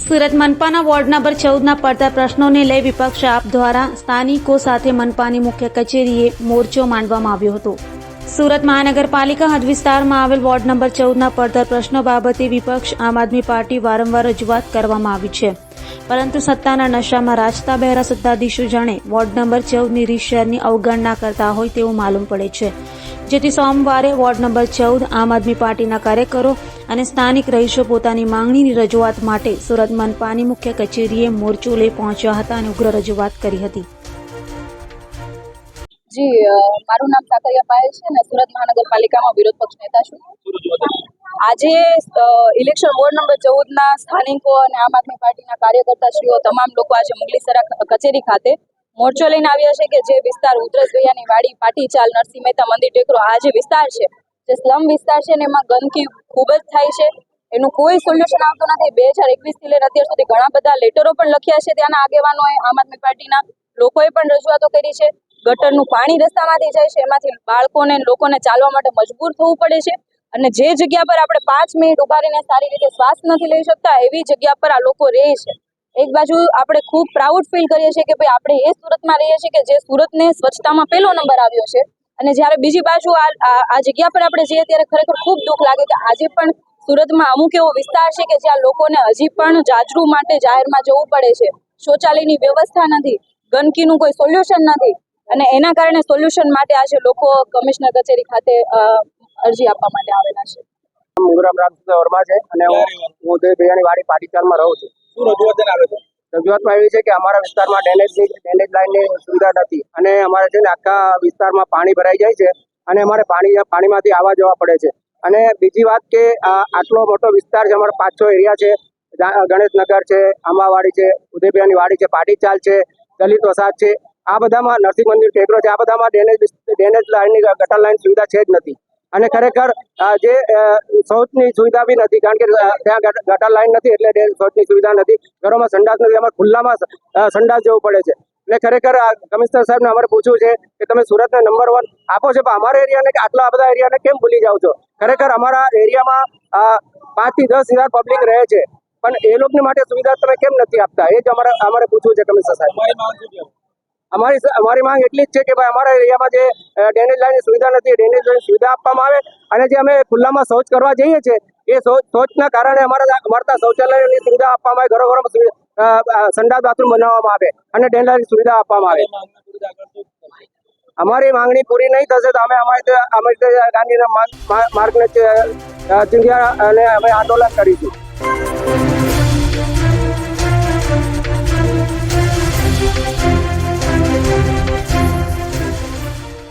સુરત મનપાના ward number ચૌદના પડતા પ્રશ્નોને લઈ વિપક્ષ આપ દ્વારા સ્થાનિકો સાથે મનપાની મુખ્ય કચેરીએ મોરચો માંડવામાં આવ્યો હતો. સુરત મહાનગરપાલિકા હદ વિસ્તારમાં આવેલ વોર્ડ નંબર ચૌદના પડતર પ્રશ્નો બાબતે વિપક્ષ આમ આદમી પાર્ટી વારંવાર રજૂઆત કરવામાં આવી છે. પરંતુ સત્તાના નશામાં રાજતા બહેરા સત્તાધીશો જાણે વોર્ડ નંબર ચૌદની રીત શહેરની અવગણના કરતા હોય તેવું માલુમ પડે છે. જેથી સોમવારે વોર્ડ નંબર ચૌદ આમ આદમી પાર્ટીના કાર્યકરો અને સ્થાનિક રહીશો પોતાની માંગણીની રજૂઆત માટે સુરત મનપાની મુખ્ય કચેરીએ મોરચો લઈ પહોંચ્યા હતા અને ઉગ્ર રજૂઆત કરી હતી. જી મારું નામ કાકરિયા પાયલ છે અને સુરત મહાનગરપાલિકામાં વિરોધ પક્ષ નેતા છું. આજે ઇલેક્શન વોર્ડ નંબર ચૌદના સ્થાનિકો અને આમ આદમી પાર્ટીના કાર્યકર્તાશ્રીઓ તમામ લોકો આજે મુગલીસરા કચેરી ખાતે મોરચો લઈને આવ્યા છે કે જે વિસ્તાર ઉધરસ ભૈયાની વાડી, પાટીચાલ, નરસિંહ મહેતા મંદિર ટેકરો, આ જે વિસ્તાર છે, જે સ્લમ વિસ્તાર છે ને એમાં ગંદકી ખૂબ જ થાય છે. એનું કોઈ સોલ્યુશન આવતું નથી. બે હજાર એકવીસથી લઈને અત્યાર સુધી ઘણા બધા લેટરો પણ લખ્યા છે. ત્યાંના આગેવાનોએ આમ આદમી પાર્ટીના લોકોએ પણ રજૂઆતો કરી છે. ગટરનું પાણી રસ્તામાંથી જાય છે. એમાંથી બાળકોને લોકોને ચાલવા માટે મજબૂર થવું પડે છે. અને જે જગ્યા પર આપણે પાંચ મિનિટ ઊભા રહીને સારી રીતે શ્વાસ નથી લઈ શકતા, એવી જગ્યા પર આ લોકો રહે છે. એક બાજુ આપણે ખૂબ પ્રાઉડ ફીલ કરીએ છીએ કે ભાઈ આપણે એ સુરતમાં રહીએ છીએ કે જે સુરતને સ્વચ્છતામાં પહેલો નંબર આવ્યો છે. અને જ્યારે બીજી બાજુ આ આ જગ્યા પર આપણે જઈએ ત્યારે ખરેખર ખૂબ દુઃખ લાગે કે આજે પણ સુરતમાં અમુક એવો વિસ્તાર છે કે જ્યાં લોકોને હજી પણ જાજરૂ માટે જાહેરમાં જવું પડે છે. શૌચાલયની વ્યવસ્થા નથી, ગંદકીનું કોઈ સોલ્યુશન નથી. અને એના કારણે સોલ્યુશન માટે આજે લોકો કમિશનર કચેરી ખાતે અરજી આપવા માટે આવેલા છે. મુગરામ રામચંદ્ર વર્મા છે અને હું ભૈયાની વાડી પાટીચાલમાં રહું છું. શું રજૂઆત આવે છે? રજૂઆતમાં એવી છે કે અમારા વિસ્તારમાં ડેનેજ લાઇનની સુવિધા નથી અને અમારે છે ને આખા વિસ્તારમાં પાણી ભરાઈ જાય છે અને અમારે પાણી પાણીમાંથી આવવા જવા પડે છે. અને બીજી વાત કે આ આટલો મોટો વિસ્તાર છે અમારો પાંચ છ એરિયા છે. ગણેશનગર છે આંબાવાડી છે ઉદયભૈયાની વાડી છે પાટીચાલ છે દલિત વસાદ છે આ બધામાં નરસિંહ મંદિર ટેકરો છે. આ બધામાં ડેનેજ ડેનેજ લાઇનની ગટર લાઇન સુવિધા છે જ નથી. અને ખરેખર જે શૌચની સુવિધા બી નથી, કારણ કે ત્યાં ગટર લાઇન નથી એટલે શૌચની સુવિધા નથી. ઘરોમાં સંડાસ નથી અમારે ખુલ્લામાં સંડાસ જવું પડે છે. એટલે ખરેખર, આ કમિશનર સાહેબને અમારે પૂછવું છે કે તમે સુરતને નંબર વન આપો છો, પણ અમારા એરિયાને કે આટલા બધા એરિયાને કેમ ભૂલી જાઓ છો? ખરેખર અમારા એરિયામાં પાંચથી દસ હજાર પબ્લિક રહે છે. પણ એ લોકોને માટે સુવિધા તમે કેમ નથી આપતા? એ જ અમારે અમારે પૂછવું છે કમિશનર સાહેબ. અમારી અમારી માંગ એટલી જ છે કે ભાઈ અમારા એરિયામાં જે ડ્રેનેજ લાઈનની સુવિધા નથી ડ્રેનેજ લાઈનની સુવિધા આપવામાં આવે અને જે અમે ખુલ્લામાં શૌચ કરવા જઈએ છીએ એ શૌચ શૌચના કારણે અમારા અમારા શૌચાલયની સુવિધા આપવામાં આવે ઘરો અ, સંડાસ બાથરૂમ બનાવવામાં આવે અને ડ્રેનેજ લાઇનની સુવિધા આપવામાં આવે? અમારી માંગણી પૂરી નહીં થશે તો અમે અમારી અમારી ગાંધીના માર્ગને ચિંધ્યા અને અમે આંદોલન કરીશું